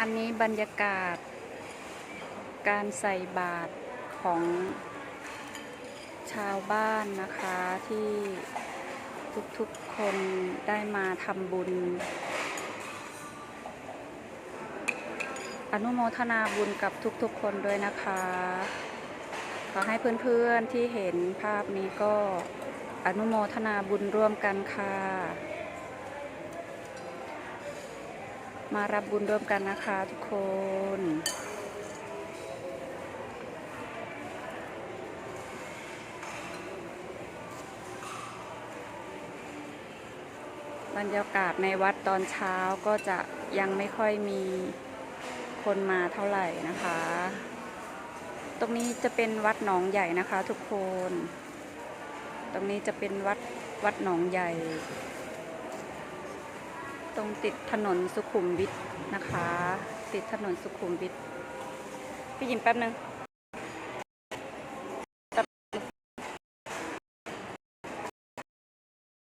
อันนี้บรรยากาศ การใส่บาตรของชาวบ้านนะคะที่ทุกๆคนได้มาทำบุญ อนุโมทนาบุญกับทุกๆคนด้วยนะคะ ขอให้เพื่อนๆที่เห็นภาพนี้ก็อนุโมทนาบุญร่วมกันค่ะ มารับบุญร่วมกันนะคะทุกคนบรรยากาศในวัดตอนเช้าก็จะยังไม่ค่อยมีคนมาเท่าไหร่นะคะ ตรงนี้จะเป็นวัดหนองใหญ่นะคะทุกคน ตรงนี้จะเป็นวัดวัดหนองใหญ่ ตรงติดถนนสุขุมวิทนะคะ ติดถนนสุขุมวิทพี่หยิมแป๊บนึง